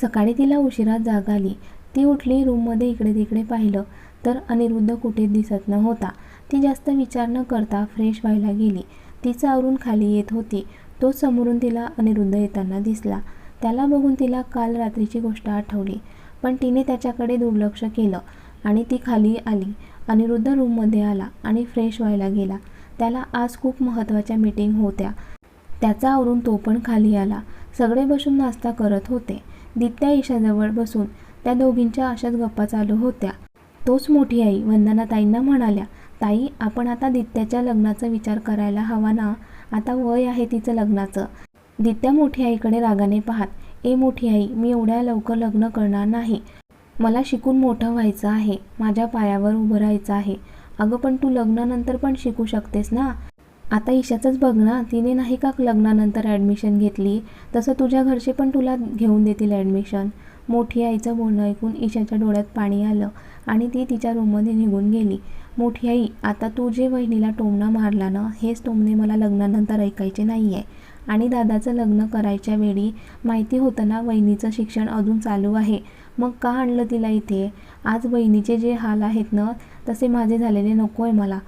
सकाळी तिला उशिरा जाग आली. ती उठली रूममध्ये इकडे तिकडे पाहिलं तर अनिरुद्ध कुठे दिसत नव्हता. ती जास्त विचार न करता फ्रेश व्हायला गेली. तिचं आवरून खाली येत होती. तो समोरून तिला अनिरुद्ध येताना दिसला. त्याला बघून तिला काल रात्रीची गोष्ट आठवली पण तिने त्याच्याकडे दुर्लक्ष केलं आणि ती खाली आली. अनिरुद्ध रूममध्ये आला आणि फ्रेश व्हायला गेला. त्याला आज खूप महत्त्वाच्या मीटिंग होत्या. त्याचा आवरून तो पण खाली आला. सगळे बसून नाश्ता करत होते. दित्या ईशाजवळ बसून त्या दोघींच्या अशाच गप्पा चालू होत्या. तोच मोठी आई वंदना ताईंना म्हणाल्या. ताई आपण आता दित्याच्या लग्नाचा विचार करायला हवा ना? आता वय आहे तिचं लग्नाचं. दित्या मोठी आईकडे रागाने पाहत ए मोठी आई मी एवढ्या लवकर लग्न करणार नाही. मला शिकून मोठं व्हायचं आहे. माझ्या पायावर उभं राहायचं आहे. अगं पण तू लग्नानंतर पण शिकू शकतेस ना? आता ईशाचंच बघ ना तिने नाही का लग्नानंतर ॲडमिशन घेतली? तसं तुझ्या घरचे पण तुला घेऊन देतील ॲडमिशन मोठी आईचं बोलणं ऐकून ईशाच्या डोळ्यात पाणी आलं आणि ती तिच्या रूममध्ये निघून गेली. मोठी आई आता तू जे वहिनीला टोमणा मारला ना हेच टोमणे मला लग्नानंतर ऐकायचे नाही आहे आणि दादाचं लग्न करायच्या वेळी माहिती होतं ना वहिनीचं शिक्षण अजून चालू आहे. मग का आणलं तिला इथे? आज वहिनीचे जे हाल आहेत ना तसे माझे झालेले नको आहे मला.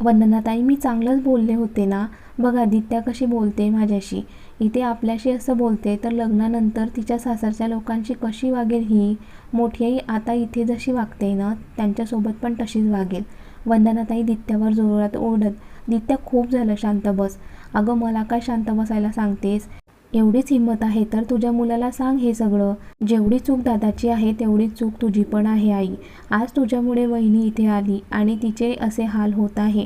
वंदनाताई मी चांगलंच बोलले होते ना? बघ आदित्या कशी बोलते माझ्याशी. इथे आपल्याशी असं बोलते तर लग्नानंतर तिच्या सासरच्या लोकांशी कशी वागेल ही? मोठी आई आता इथे जशी वागते ना त्यांच्यासोबत पण तशीच वागेल. वंदनाताई दित्यावर जोरात ओरडत दित्या खूप झालं शांत बस. अगं मला काय शांत बसायला सांगतेस? एवढीच हिंमत आहे तर तुझ्या मुलाला सांग हे सगळं. जेवढी चूक दादाची आहे तेवढी चूक तुझी पण आहे आई. आज तुझ्यामुळे वहिनी इथे आली आणि तिचे असे हाल होत आहे.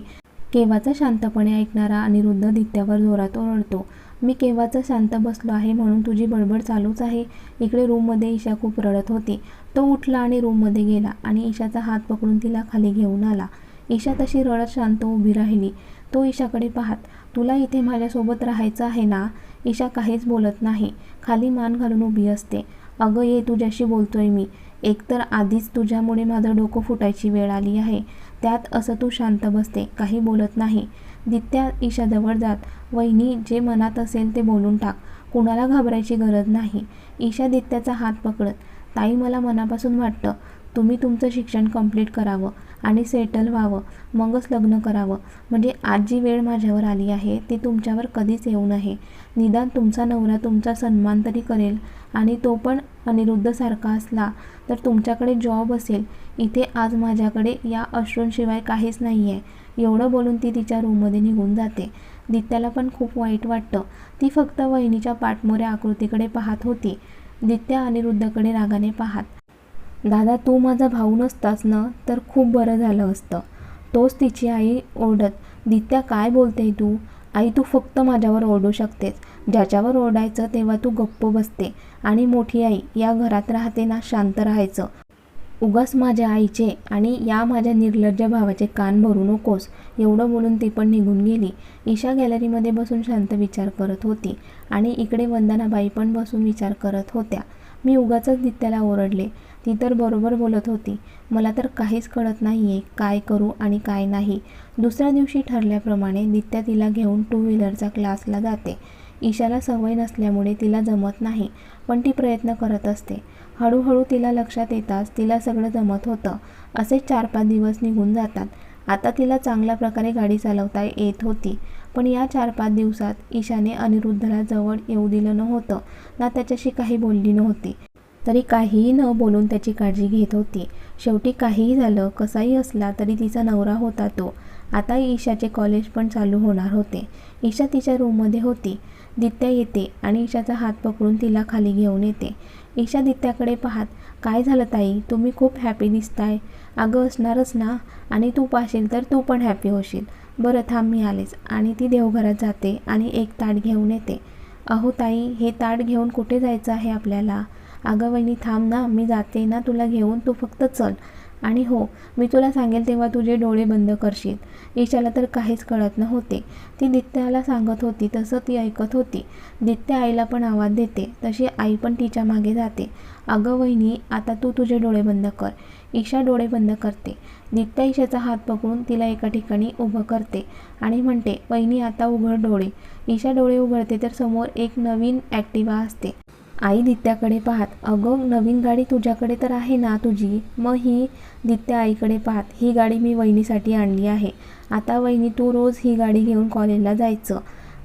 केव्हाचा शांतपणे ऐकणारा अनिरुद्ध दित्यावर जोरात ओरडतो. मी केव्हाचा शांत बसलो आहे म्हणून तुझी बडबड चालूच आहे? इकडे रूममध्ये ईशा खूप रडत होती. तो उठला आणि रूममध्ये गेला आणि ईशाचा हात पकडून तिला खाली घेऊन आला. ईशा तशी रडत शांत उभी राहिली. तो ईशाकडे पाहत तुला इथे माझ्यासोबत राहायचं आहे ना? ईशा काहीच बोलत नाही. खाली मान घालून उभी असते. अगं ये तुझ्याशी बोलतोय मी. एकतर आधीच तुझ्यामुळे माझं डोकं फुटायची वेळ आली आहे. त्यात असं तू शांत बसते. काही बोलत नाही. दित्या ईशाजवळ जात. वहिनी जे मनात असेल ते बोलून टाक. कुणाला घाबरायची गरज नाही. ईशा दित्याचा हात पकडत. ताई मला मनापासून वाटतं. तुम्ही तुमचं शिक्षण कंप्लीट करावं आणि सेटल व्हावं. मगच लग्न करावं. म्हणजे आज जी वेळ माझ्यावर आली आहे ती तुमच्यावर कधीच येऊ नये. निदान तुमचा नवरा तुमचा सन्मान तरी करेल आणि तो पण अनिरुद्धसारखा असला तर तुमच्याकडे जॉब असेल. इथे आज माझ्याकडे या अश्रूंशिवाय काहीच नाही आहे एवढं बोलून ती तिच्या रूममध्ये निघून जाते. दित्याला पण खूप वाईट वाटतं. ती फक्त वहिनीच्या पाठमोऱ्या आकृतीकडे पाहत होती. दित्या अनिरुद्धकडे रागाने पाहत दादा तू माझा भाऊ नसतास ना तर खूप बरं झालं असतं. तोच तिची आई ओरडत दित्या काय बोलते तू? आई तू फक्त माझ्यावर ओरडू शकतेस. ज्याच्यावर ओरडायचं तेव्हा तू गप्प बसते आणि मोठी आई या घरात राहते ना शांत राहायचं. उगाच माझ्या आईचे आणि या माझ्या निर्लज्ज भावाचे कान भरू नकोस. एवढं बोलून ती पण निघून गेली. ईशा गॅलरीमध्ये बसून शांत विचार करत होती आणि इकडे वंदनाबाई पण बसून विचार करत होत्या. मी उगाचच दित्याला ओरडले. ती तर बरोबर बोलत होती. मला तर काहीच कळत नाही आहे काय करू आणि काय नाही. दुसऱ्या दिवशी ठरल्याप्रमाणे नित्या तिला घेऊन टू व्हीलरचा क्लासला जाते. ईशाला सवय नसल्यामुळे तिला जमत नाही पण ती प्रयत्न करत असते. हळूहळू तिला लक्षात येताच तिला सगळं जमत होतं. असे चार पाच दिवस निघून जातात. आता तिला चांगल्या प्रकारे गाडी चालवता येत होती पण या चार पाच दिवसात ईशाने अनिरुद्धला जवळ येऊ दिलं नव्हतं. ना त्याच्याशी काही बोलली नव्हती. तरी काहीही न बोलून त्याची काळजी घेत होती. शेवटी काहीही झालं कसाही असला तरी तिचा नवरा होता तो. आता ईशाचे कॉलेज पण चालू होणार होते. ईशा तिच्या रूममध्ये होती. दित्या येते आणि ईशाचा हात पकडून तिला खाली घेऊन येते. ईशा दित्याकडे पाहत काय झालं ताई? तुम्ही खूप हॅपी दिसताय. अगं असणारच ना. आणि तू पाहशील तर तू पण हॅपी होशील. बरं थांब मी आलेच. आणि ती देवघरात जाते आणि एक ताट घेऊन येते. अहो ताई हे ताट घेऊन कुठे जायचं आहे आपल्याला? अगं वहिनी थांब ना मी जाते ना तुला घेऊन तू फक्त चल. आणि हो मी तुला सांगेल तेव्हा तुझे डोळे बंद करशील. ईशाला तर काहीच कळत नव्हते. ती दित्याला सांगत होती तसं ती ऐकत होती. दित्या आईला पण आवाज देते तशी आई पण तिच्यामागे जाते. अगं वहिनी आता तू तुझे डोळे बंद कर. ईशा डोळे बंद करते. दित्या ईशाचा हात पकडून तिला एका ठिकाणी उभं करते आणि म्हणते वहिनी आता उघड डोळे. ईशा डोळे उघडते तर समोर एक नवीन ॲक्टिवा असते. आई दित्याकडे पाहत अगं नवीन गाडी तुझ्याकडे तर आहे ना तुझी? मग ही दित्या आईकडे पाहत ही गाडी मी वहिनीसाठी आणली आहे. आता वहिनी तू रोज ही गाडी घेऊन कॉलेजला जायचं.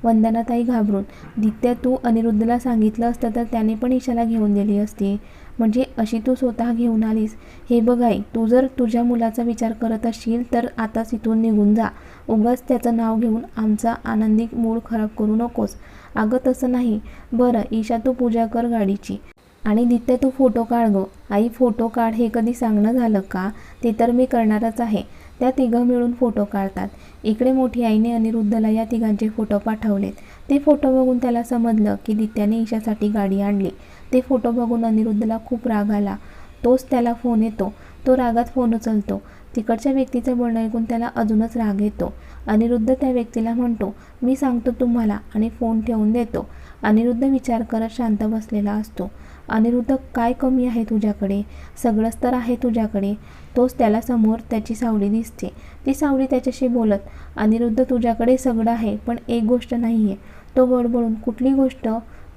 वंदनाताई घाबरून दित्या तू अनिरुद्धला सांगितलं असतं तर त्याने पण ईशाला घेऊन दिली असती. म्हणजे अशी तू स्वतः घेऊन आलीस? हे बघ आई तू जर तुझ्या मुलाचा विचार करत असशील तर आताच इथून निघून जा. उगाच त्याचं नाव घेऊन आमचा आनंदी मूड खराब करू नकोस. अगं तसं नाही. बरं ईशा तू पूजा कर गाडीची. आणि दित्य तू फोटो काढ गं. आई फोटो काढ. हे कधी सांगणं झालं का? ते तर मी करणारच आहे. त्या तिघं मिळून फोटो काढतात. इकडे मोठी आईने अनिरुद्धला या तिघांचे फोटो पाठवलेत. ते फोटो बघून त्याला समजलं की दित्याने ईशासाठी गाडी आणली. ते फोटो बघून अनिरुद्धला खूप राग आला. तोच त्याला फोन येतो. तो रागात फोन उचलतो तिकडच्या व्यक्तीचं बोलणं ऐकून त्याला अजूनच राग येतो. अनिरुद्ध त्या व्यक्तीला म्हणतो मी सांगतो तुम्हाला आणि फोन ठेवून देतो. अनिरुद्ध विचार करत शांत बसलेला असतो. अनिरुद्ध काय कमी आहे तुझ्याकडे? सगळंच तर आहे तुझ्याकडे. तोच त्याला समोर त्याची सावली दिसते. ती सावली त्याच्याशी बोलत अनिरुद्ध तुझ्याकडे सगळं आहे पण एक गोष्ट नाही आहे तो गडबडून कुठली गोष्ट?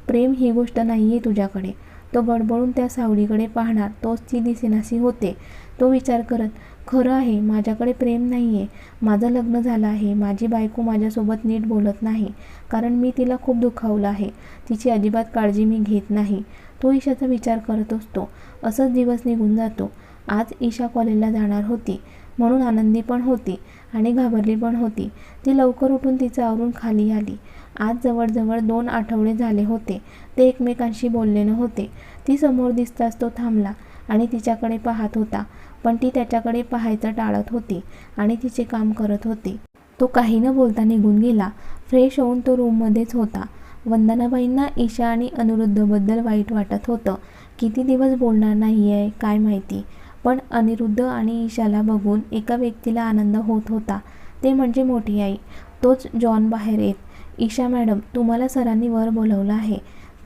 प्रेम ही गोष्ट नाही आहे तुझ्याकडे. तो गडबडून त्या सावलीकडे पाहणार तोच ती दिसेनाशी होते. तो विचार करत खरं आहे माझ्याकडे प्रेम नाही आहे माझं लग्न झालं आहे. माझी बायको माझ्यासोबत नीट बोलत नाही. कारण मी तिला खूप दुखावलं आहे. तिची अजिबात काळजी मी घेत नाही. तो ईशाचा विचार करत असतो. असंच दिवस निघून जातो. आज ईशा कॉलेजला जाणार होती. म्हणून आनंदी पण होती आणि घाबरली पण होती. ती लवकर उठून तिचं आवरून खाली आली. आज जवळजवळ दोन आठवडे झाले होते. ते एकमेकांशी बोलले नव्हते. ती समोर दिसताच तो थांबला आणि तिच्याकडे पाहत होता. पण ती त्याच्याकडे पाहायचं टाळत होती आणि तिचे काम करत होती. तो काही न बोलता निघून गेला. फ्रेश होऊन तो रूममध्येच होता. वंदनाबाईंना ईशा आणि अनिरुद्धबद्दल वाईट वाटत होतं. किती दिवस बोलणार नाही आहे काय माहिती. पण अनिरुद्ध आणि ईशाला बघून एका व्यक्तीला आनंद होत होता. ते म्हणजे मोठी आई. तोच जॉन बाहेर येत. ईशा मॅडम तुम्हाला सरांनी वर बोलवलं आहे.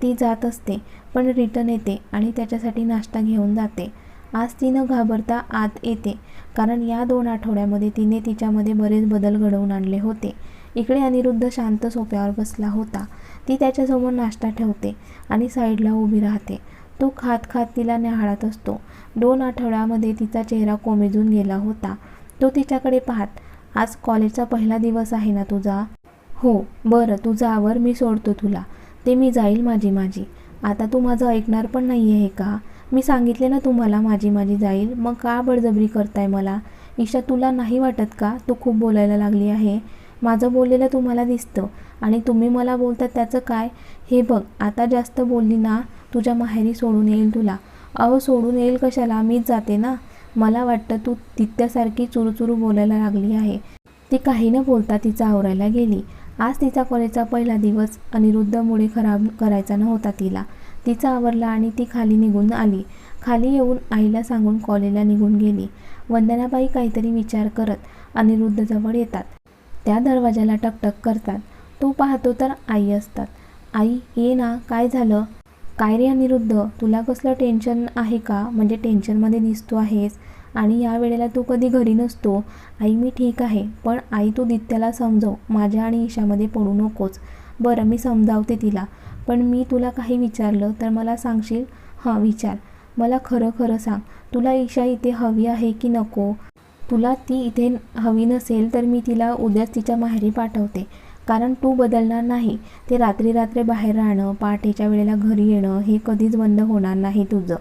ती जात असते पण रिटर्न येते आणि त्याच्यासाठी नाश्ता घेऊन जाते. आज ती न घाबरता आत येते. कारण या दोन आठवड्यामध्ये तिने तिच्यामध्ये बरेच बदल घडवून आणले होते. इकडे अनिरुद्ध शांत सोप्यावर बसला होता. ती त्याच्यासमोर नाश्ता ठेवते आणि साईडला उभी राहते. तो खात खात तिला न्याहाळत असतो. दोन आठवड्यामध्ये तिचा चेहरा कोमेजून गेला होता. तो तिच्याकडे पाहत आज कॉलेजचा पहिला दिवस आहे ना तुझा? हो बरं तुझा आवर मी सोडतो तुला. ते मी जाईल माझी माझी. आता तू माझं ऐकणार पण नाही आहे का? मी सांगितले ना तुम्हाला माझी माझी जाईल. मग का बळजबरी करताय मला? ईशा तुला नाही वाटत का? तू खूप बोलायला लागली आहे. माझं बोललेलं तुम्हाला दिसतं. आणि तुम्ही मला बोलतात त्याचं काय? हे बघ आता जास्त बोलली ना तुझ्या माहेरी सोडून येईल तुला. अहो सोडून येईल कशाला? मीच जाते ना. मला वाटतं तू तित्यासारखी चुरूचुरू बोलायला लागली आहे. ती काही न बोलता तिचा आवरायला गेली. आज तिचा कॉलेजचा पहिला दिवस अनिरुद्धमुळे खराब करायचा नव्हता तिला. तिचा आवरला आणि ती खाली निघून आली. खाली येऊन आईला सांगून कॉलेजला निघून गेली. वंदनाबाई काहीतरी विचार करत अनिरुद्धजवळ येतात. त्या दरवाजाला टकटक करतात. तो पाहतो तर आई असतात. आई ये ना काय झालं? काय रे अनिरुद्ध तुला कसलं टेन्शन आहे का? म्हणजे टेन्शनमध्ये दिसतो आहेस आणि या वेळेला तू कधी घरी नसतो. आई मी ठीक आहे पण आई तू दित्याला समजव. माझ्या आणि ईशामध्ये पडू नकोच बरं मी समजावते तिला. पण मी तुला काही विचारलं तर मला सांगशील? हां विचार. मला खरं खरं सांग. तुला ईशा इथे हवी आहे की नको? तुला ती इथे हवी नसेल तर मी तिला उद्याच तिच्या माहेरी पाठवते. कारण तू बदलणार नाही. ते रात्री रात्री बाहेर राहणं पहाटेच्या वेळेला घरी येणं हे कधीच बंद होणार नाही तुझं.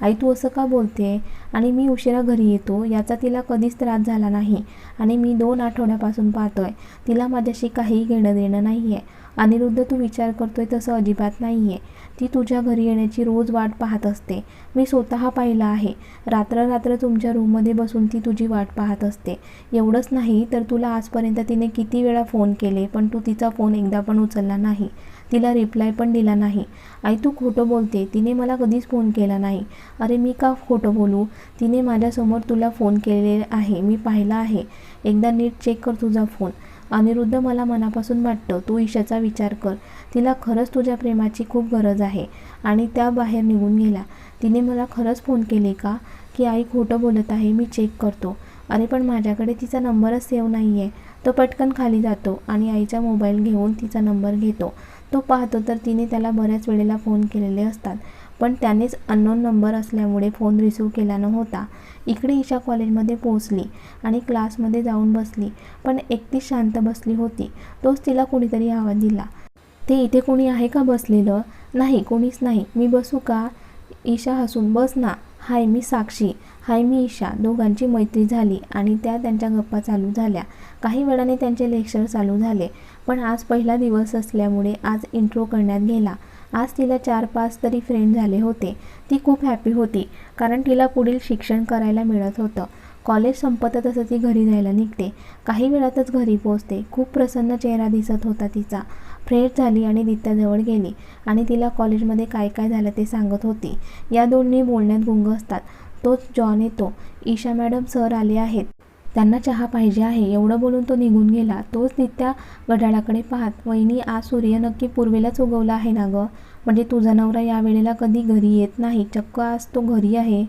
आई तू असं का बोलते? आणि मी उशिरा घरी येतो याचा तिला कधीच त्रास झाला नाही. आणि मी दोन आठवड्यापासून पाहतोय. तिला माझ्याशी काहीही घेणं देणं नाही आहे अनिरुद्ध तू विचार करतोय तसं अजिबात नाही आहे ती तुझ्या घरी येण्याची रोज वाट पाहत असते. मी स्वतः पाहिलं आहे. रात्र रात्र तुमच्या रूममध्ये बसून ती तुझी वाट पाहत असते. एवढंच नाही तर तुला आजपर्यंत तिने किती वेळा फोन केले पण तू तिचा फोन एकदा पण उचलला नाही. तिला रिप्लाय पण दिला नाही. आई तू खोटं बोलते. तिने मला कधीच फोन केला नाही. अरे मी का खोटं बोलू? तिने माझ्यासमोर तुला फोन केलेले आहे. मी पाहिला आहे. एकदा नीट चेक कर तुझा फोन. अनिरुद्ध मला मनापासून वाटतं तू ईशाचा विचार कर. तिला खरंच तुझ्या प्रेमाची खूप गरज आहे. आणि त्या बाहेर निघून गेला. तिने मला खरंच फोन केले का? की आई खोटं बोलत आहे मी चेक करतो. अरे पण माझ्याकडे तिचा नंबरच सेव्ह नाही आहे तो पटकन खाली जातो आणि आईचा मोबाईल घेऊन तिचा नंबर घेतो. तो पाहतो तर तिने त्याला बऱ्याच वेळेला फोन केलेले असतात. पण त्यानेच अननोन नंबर असल्यामुळे फोन रिसीव केला नव्हता. इकडे ईशा कॉलेजमध्ये पोहोचली आणि क्लासमध्ये जाऊन बसली. पण एकटी शांत बसली होती. तोच तिला कोणीतरी आवाज दिला. ते इथे कोणी आहे का बसलेलं? नाही कोणीच नाही. मी बसू का? ईशा हसून बस ना. हाय मी साक्षी. हाय मी ईशा. दोघांची मैत्री झाली आणि त्या त्यांच्या गप्पा चालू झाल्या. काही वेळाने त्यांचे लेक्चर चालू झाले. पण आज पहिला दिवस असल्यामुळे आज इंट्रो करण्यात गेला. आज तिला चार पाच तरी फ्रेंड झाले होते. ती खूप हॅपी होती कारण तिला पुढील शिक्षण करायला मिळत होतं. कॉलेज संपतच ती घरी जायला निघते. काही वेळातच घरी पोचते खूप प्रसन्न चेहरा दिसत होता तिचा. फ्रेश झाली आणि दित्याजवळ गेली आणि तिला कॉलेजमध्ये काय काय झालं ते सांगत होती. या दोन्ही बोलण्यात गुंग असतात. तोच जॉन येतो. ईशा मॅडम सर आले आहेत. त्यांना चहा पाहिजे आहे. एवढं बोलून तो निघून गेला. तोच नित्या घड्याळाकडे पाहत वहिनी आज सूर्य नक्की पूर्वेलाच उगवला आहे ना गं? म्हणजे तुझा नवरा या वेळेला कधी घरी येत नाही? चक्क आज तो घरी आहे.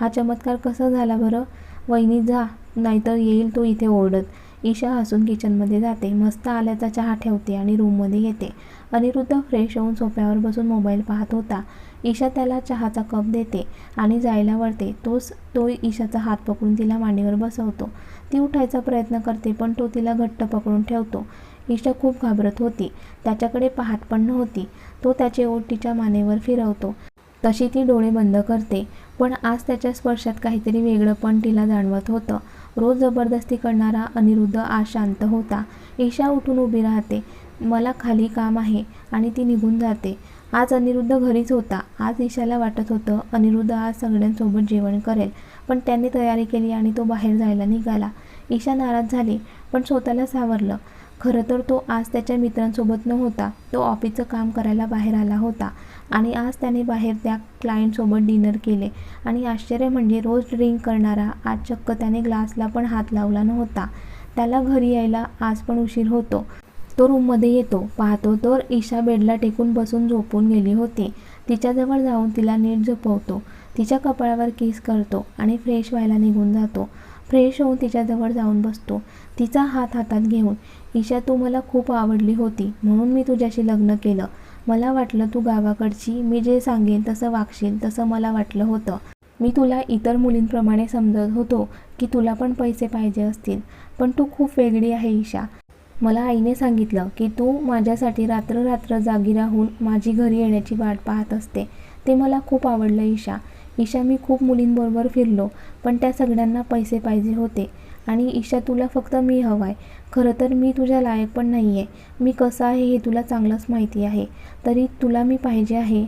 हा चमत्कार कसा झाला बरं? वहिनी जा. नाहीतर येईल तो इथे ओरडत. ईशा हसून किचनमध्ये जाते. मस्त आल्याचा चहा ठेवते आणि रूममध्ये येते. अनिरुद्ध फ्रेश होऊन सोफ्यावर बसून मोबाईल पाहत होता. ईशा त्याला चहाचा कप देते आणि जायला वळते. तोच तो ईशाचा हात पकडून तिला मांडीवर बसवतो. ती उठायचा प्रयत्न करते पण तो तिला घट्ट पकडून ठेवतो. ईशा खूप घाबरत होती. त्याच्याकडे पाहत पण नव्हती. तो त्याचे ओठ तिच्या मानेवर फिरवतो. तशी ती डोळे बंद करते. पण आज त्याच्या स्पर्शात काहीतरी वेगळं पण तिला जाणवत होतं. रोज जबरदस्ती करणारा अनिरुद्ध आज शांत होता. ईशा उठून उभी राहते. मला खाली काम आहे. आणि ती निघून जाते. आज अनिरुद्ध घरीच होता. आज ईशाला वाटत होतं अनिरुद्ध आज सगळ्यांसोबत जेवण करेल. पण त्यांनी तयारी केली आणि तो बाहेर जायला निघाला. ईशा नाराज झाली पण स्वतःला सावरलं. खरं तर तो आज त्याच्या मित्रांसोबत नव्हता. तो ऑफिसचं काम करायला बाहेर आला होता आणि आज त्याने बाहेर त्या क्लायंटसोबत डिनर केले. आणि आश्चर्य म्हणजे रोज ड्रिंक करणारा आज चक्क त्याने ग्लासला पण हात लावला नव्हता. त्याला घरी यायला आज पण उशीर होतो. तो रूममध्ये येतो. पाहतो तर ईशा बेडला टेकून बसून झोपून गेली होती. तिच्याजवळ जाऊन तिला नीट झोपवतो. तिच्या कपाळावर किस करतो आणि फ्रेश व्हायला निघून जातो. फ्रेश होऊन तिच्याजवळ जाऊन बसतो. तिचा हात हातात घेऊन ईशा तू मला खूप आवडली होती म्हणून मी तुझ्याशी लग्न केलं. मला वाटलं तू गावाकडची मी जे सांगेन तसं वागशील तसं मला वाटलं होतं. मी तुला इतर मुलींप्रमाणे समजत होतो की तुला पण पैसे पाहिजे असतील. पण तू खूप वेगळी आहे ईशा. मला आईने सांगितलं की तू माझ्यासाठी रात्र रात्र जागी राहून माझी घरी येण्याची वाट पाहत असते. ते मला खूप आवडलं ईशा. ईशा मी खूप मुलींबरोबर फिरलो पण त्या सगळ्यांना पैसे पाहिजे होते. आणि ईशा तुला फक्त मी हवं आहे खरं तर मी तुझ्या लायक पण नाही आहे मी कसं आहे हे तुला चांगलंच माहिती आहे. तरी तुला मी पाहिजे आहे.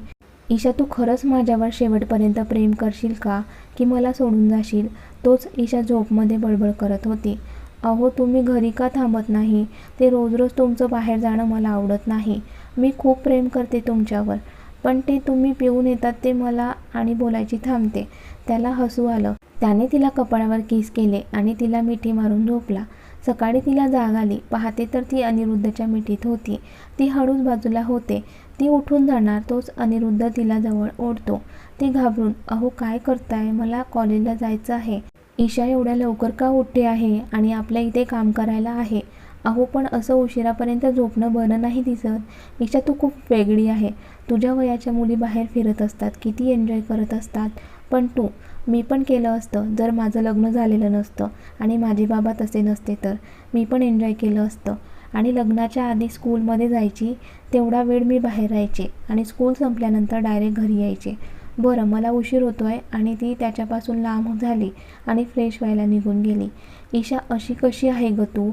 ईशा तू खरंच माझ्यावर शेवटपर्यंत प्रेम करशील का? की मला सोडून जाशील? तोच ईशा झोपमध्ये बडबड करत होती. अहो तुम्ही घरी का थांबत नाही? ते रोज रोज तुमचं बाहेर जाणं मला आवडत नाही. मी खूप प्रेम करते तुमच्यावर. पण ते तुम्ही पिऊन येतात ते मला आणि बोलायची थांबते. त्याला हसू आलं. त्याने तिला कपाळावर किस केले आणि तिला मिठी मारून झोपला. सकाळी तिला जाग आली. पाहते तर ती अनिरुद्धच्या मिठीत होती. ती हळूच बाजूला होते. ती उठून जाणार तोच अनिरुद्ध तिला जवळ ओढतो. ती घाबरून अहो काय करताय? मला कॉलेजला जायचं आहे. ईशा एवढ्या लवकर का उठते आहे आणि आपल्या इथे काम करायला आहे? अहो पण असं उशिरापर्यंत झोपणं बरं नाही दिसत. ईशा तू खूप वेगळी आहे. तुझ्या वयाच्या मुली बाहेर फिरत असतात. किती एन्जॉय करत असतात. पण तू मी पण केलं असतं जर माझं लग्न झालेलं नसतं. आणि माझे बाबा तसे नसते तर मी पण एन्जॉय केलं असतं. आणि लग्नाच्या आधी स्कूलमध्ये जायची तेवढा वेळ मी बाहेर राहायचे. आणि स्कूल संपल्यानंतर डायरेक्ट घरी यायचे. बरं मला उशीर होतो आहे आणि ती त्याच्यापासून लांब झाली आणि फ्रेश व्हायला निघून गेली. ईशा अशी कशी आहे ग तू?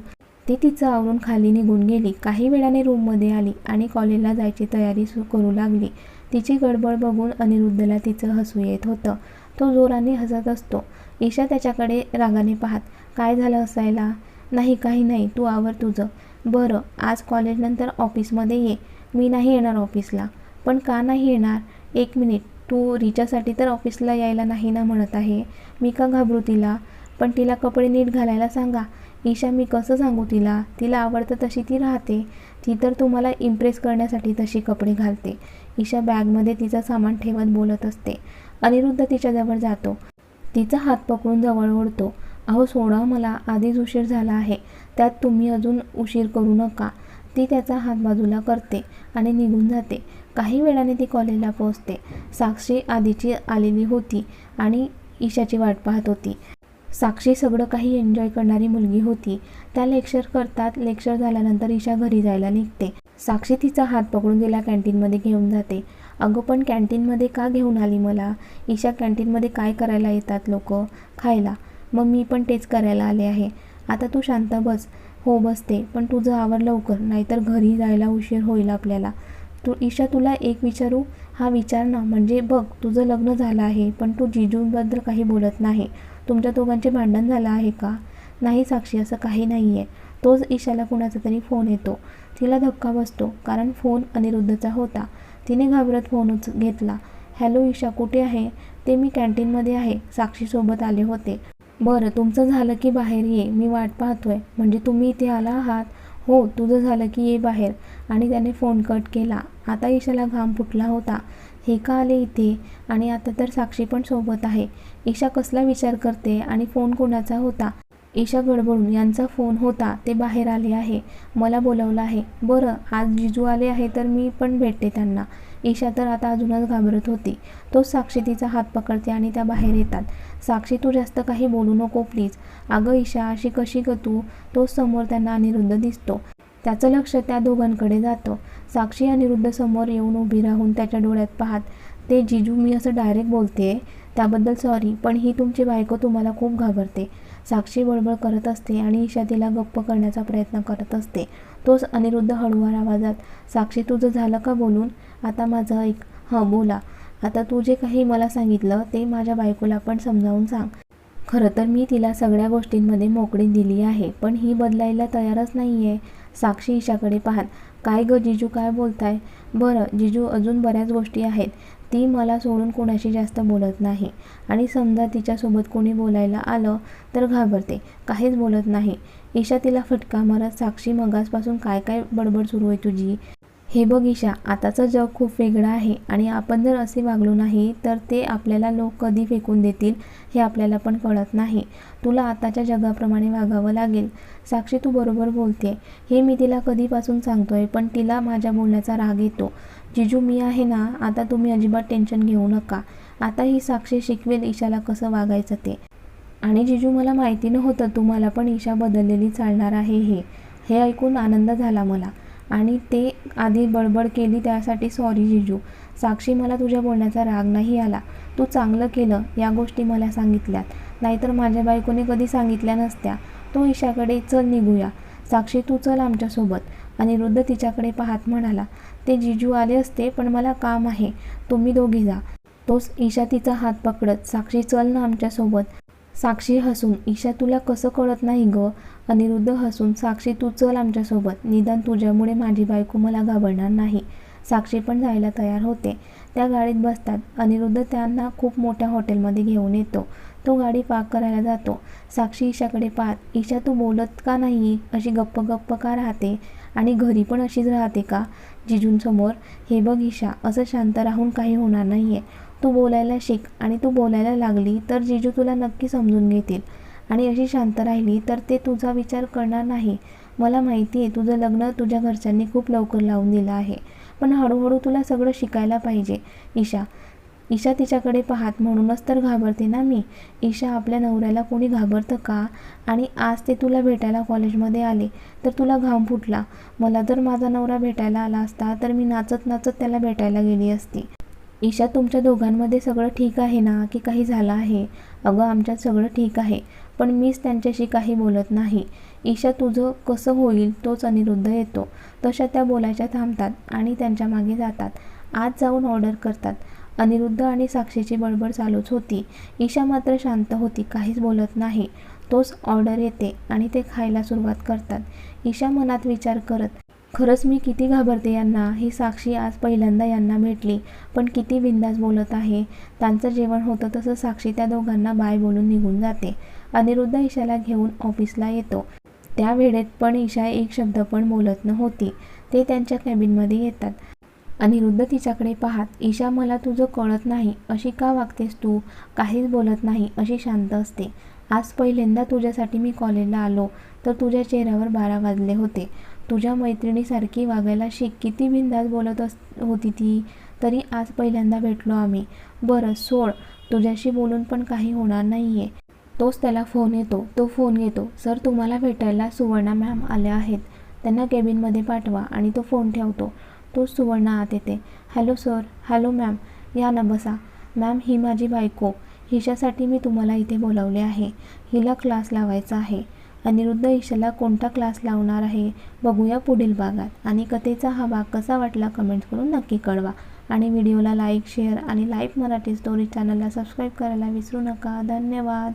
ती तिचं आवरून खाली निघून गेली. काही वेळाने रूममध्ये आली आणि कॉलेजला जायची तयारी सु करू लागली. तिची गडबड बघून अनिरुद्धला तिचं हसू येत होतं. तो जोराने हसत असतो. ईशा त्याच्याकडे रागाने पाहत काय झालं असायला? नाही काही नाही. तू आवर तुझं. बरं आज कॉलेजनंतर ऑफिसमध्ये ये. मी नाही येणार ऑफिसला. पण का नाही येणार? एक मिनिट. तू रिचासाठी तर ऑफिसला यायला नाही ना म्हणत आहे. मी का घाबरू तिला? पण तिला कपडे नीट घालायला सांगा. ईशा मी कसं सांगू तिला? तिला आवडतं तशी ती राहते. ती तर तुम्हाला इम्प्रेस करण्यासाठी तशी कपडे घालते. ईशा बॅगमध्ये तिचं सामान ठेवत बोलत असते. अनिरुद्ध तिच्याजवळ जातो. तिचा हात पकडून जवळ ओढतो. अहो सोडा मला. आधीच उशीर झाला आहे. त्यात तुम्ही अजून उशीर करू नका. ती त्याचा हात बाजूला करते आणि निघून जाते. काही वेळाने ती कॉलेजला पोहोचते. साक्षी आधीची आलेली होती आणि ईशाची वाट पाहत होती. साक्षी सगळं काही एन्जॉय करणारी मुलगी होती. त्या लेक्चर करतात लेक्चर झाल्यानंतर ईशा घरी जायला निघते. साक्षी तिचा हात पकडून तिला कॅन्टीनमध्ये घेऊन जाते. अगं पण कॅन्टीनमध्ये का घेऊन आली मला? ईशा कॅन्टीनमध्ये काय करायला येतात लोक? खायला. मग मी पण तेच करायला आले आहे. आता तू शांत बस. हो बसते. पण तुझं आवर लवकर. नाहीतर घरी जायला उशीर होईल आपल्याला. तू ईशा तुला एक विचारू? हा विचार ना. म्हणजे बघ तुझं लग्न झालं आहे पण तू जिजूंबद्दल काही बोलत नाही. तुमच्या दोघांचे भांडण झालं आहे का? नाही साक्षी असं काही नाही आहे तोच ईशाला कुणाचा तरी फोन येतो. तिला धक्का बसतो कारण फोन अनिरुद्धचा होता. तिने घाबरत फोन घेतला. हॅलो ईशा कुठे आहे? ते मी कॅन्टीनमध्ये आहे. साक्षीसोबत आले होते. बरं तुमचं झालं की बाहेर ये. मी वाट पाहतोय. म्हणजे तुम्ही इथे आला आहात? हो तुझं झालं की ये बाहेर. आणि त्याने फोन कट केला. आता ईशाला घाम फुटला होता. हे का आले इथे? आणि आता तर साक्षी पण सोबत आहे. ईशा कसला विचार करते? आणि फोन कोणाचा होता? ईशा गडबडून यांचा फोन होता ते बाहेर आले आहे. मला बोलवलं आहे. बरं आज जिजू आले आहे तर मी पण भेटते त्यांना. ईशा तर आता अजूनच घाबरत होती. तोच साक्षी तिचा हात पकडते आणि त्या बाहेर येतात. साक्षी तू जास्त काही बोलू नको प्लीज. अगं ईशा अशी कशी ग तू? तोच समोर त्यांना अनिरुद्ध दिसतो. त्याचं लक्ष त्या दोघांकडे जातं. साक्षी अनिरुद्ध समोर येऊन उभी राहून त्याच्या डोळ्यात पाहत ते जिजू मी असं डायरेक्ट बोलते त्याबद्दल सॉरी पण ही तुमची बायको तुम्हाला खूप घाबरते. साक्षी बळबळ करत असते आणि ईशा तिला गप्प करण्याचा प्रयत्न करत असते. तोच अनिरुद्ध हळूवार आवाजात साक्षी तुझं झालं का बोलून? आता माझं ऐक. हां बोला. आता तू जे काही मला सांगितलं ते माझ्या बायकोला पण समजावून सांग. खरं तर मी तिला सगळ्या गोष्टींमध्ये मोकळी दिली आहे पण ही बदलायला तयारच नाही आहे साक्षी ईशाकडे पाहत काय ग जिजू काय बोलताय? बरं जिजू अजून बऱ्याच गोष्टी आहेत. ती मला सोडून कोणाशी जास्त बोलत नाही. आणि समजा तिच्यासोबत कोणी बोलायला आलं तर घाबरते. काहीच बोलत नाही. ईशा तिला फटका मारत साक्षी मगासपासून काय काय बडबड सुरू आहे तुझी? हे बघ ईशा आताचं जग खूप वेगळं आहे आणि आपण जर असे वागलो नाही तर ते आपल्याला लोक कधी फेकून देतील हे आपल्याला पण कळत नाही. तुला आताच्या जगाप्रमाणे वागावं लागेल. साक्षी तू बरोबर बोलते हे मी तिला कधीपासून सांगतोय पण तिला माझ्या बोलण्याचा राग येतो. जिजू मी आहे ना आता तुम्ही अजिबात टेन्शन घेऊ नका. आता ही साक्षी शिकवेल ईशाला कसं वागायचं ते. आणि जिजू मला माहिती नव्हतं तुम्हाला पण ईशा बदललेली चालणार आहे हे. हे ऐकून आनंद झाला मला. आणि ते आधी बडबड केली त्यासाठी सॉरी जिजू. साक्षी मला तुझ्या बोलण्याचा राग नाही आला. तू चांगलं केलं या गोष्टी मला सांगितल्यात. नाहीतर माझ्या बायकोने कधी सांगितल्या नसत्या. तो ईशाकडे चल निघूया. साक्षी तू चल आमच्यासोबत. आणि वृद्ध तिच्याकडे पाहत म्हणाला ते जिजू आले असते पण मला काम आहे. तुम्ही दोघी जा. तोच ईशा तिचा हात पकडत साक्षी चल ना आमच्यासोबत. साक्षी हसून ईशा तुला कसं कळत नाही ग? अनिरुद्ध हसून साक्षी तू चल आमच्यासोबत. निदान तुझ्यामुळे माझी बायको मला घाबरणार नाही. साक्षी पण जायला तयार होते. त्या गाडीत बसतात. अनिरुद्ध त्यांना खूप मोठ्या हॉटेलमध्ये घेऊन येतो. तो गाडी पार्क करायला जातो. साक्षी ईशाकडे पाहत ईशा तू बोलत का नाही? अशी गप्प गप्प का राहते? आणि घरी पण अशीच राहते का? जिजूंसमोर हे बघ ईशा असं शांत राहून काही होणार नाही आहे तू बोलायला शिक आणि तू बोलायला लागली तर जिजू तुला नक्की समजून घेतील. आणि अशी शांत राहिली तर ते तुझा विचार करणार नाही. मला माहिती आहे तुझं लग्न तुझ्या घरच्यांनी खूप लवकर लावून दिलं आहे. पण हळूहळू तुला सगळं शिकायला पाहिजे. ईशा ईशा तिच्याकडे पाहत म्हणूनच तर घाबरते ना मी. ईशा आपल्या नवऱ्याला कोणी घाबरतं का? आणि आज ते तुला भेटायला कॉलेजमध्ये आले तर तुला घाम फुटला. मला जर माझा नवरा भेटायला आला असता तर मी नाचत नाचत त्याला भेटायला गेली असती. ईशा तुमच्या दोघांमध्ये सगळं ठीक आहे ना? की काही झालं आहे? अगं आमच्यात सगळं ठीक आहे पण मीच त्यांच्याशी काही बोलत नाही. ईशा तुझं कसं होईल तोच अनिरुद्ध येतो. तशा त्या बोलायच्या थांबतात आणि त्यांच्या मागे जातात. आज जाऊन ऑर्डर करतात. अनिरुद्ध आणि साक्षीची बडबड चालूच होती. ईशा मात्र शांत होती काहीच बोलत नाही. तोच ऑर्डर येते आणि ते खायला सुरुवात करतात. ईशा मनात विचार करत खरंच मी किती घाबरते यांना. ही साक्षी आज पहिल्यांदा यांना भेटली. पण किती बिंदास बोलत आहे. त्यांचं जेवण होतं तसं साक्षी त्या दोघांना बाय बोलून निघून जाते. अनिरुद्ध ईशाला घेऊन ऑफिसला येतो. त्या वेळेत पण ईशा एक शब्द पण बोलत नव्हती. ते त्यांच्या कॅबिनमध्ये येतात. अनिरुद्ध तिच्याकडे पाहत ईशा मला तुझं कळत नाही. अशी का वागतेस तू? काहीच बोलत नाही अशी शांत असते. आज पहिल्यांदा तुझ्यासाठी मी कॉलेजला आलो. तर तुझ्या चेहऱ्यावर बारा वाजले होते. तुझ्या मैत्रिणीसारखी वागायला शिक. किती बिंदास बोलत अस होती ती. तरी आज पहिल्यांदा भेटलो आम्ही. बरं सोड. तुझ्याशी बोलून पण काही होणार नाही आहे तोच त्याला फोन येतो. तो फोन घेतो. सर तुम्हाला भेटायला सुवर्णा मॅम आल्या आहेत. त्यांना केबिनमध्ये पाठवा आणि तो फोन ठेवतो. तो सुवर्णा आत येते. Hello sir. Hello ma'am. या ना बसा. मॅम ही माझी बायको. हिच्यासाठी मी तुम्हाला इथे बोलावले आहे. हिला क्लास लावायचा आहे. अनिरुद्ध ईशाला कोणता क्लास लावणार आहे? बघूया पुढील भागात. आणि कथेचा हा भाग कसा वाटला कमेंट्स करून नक्की कळवा. आणि व्हिडिओला लाईक शेअर आणि लाईव्ह मराठी स्टोरी चॅनलला सबस्क्राईब करायला विसरू नका. धन्यवाद.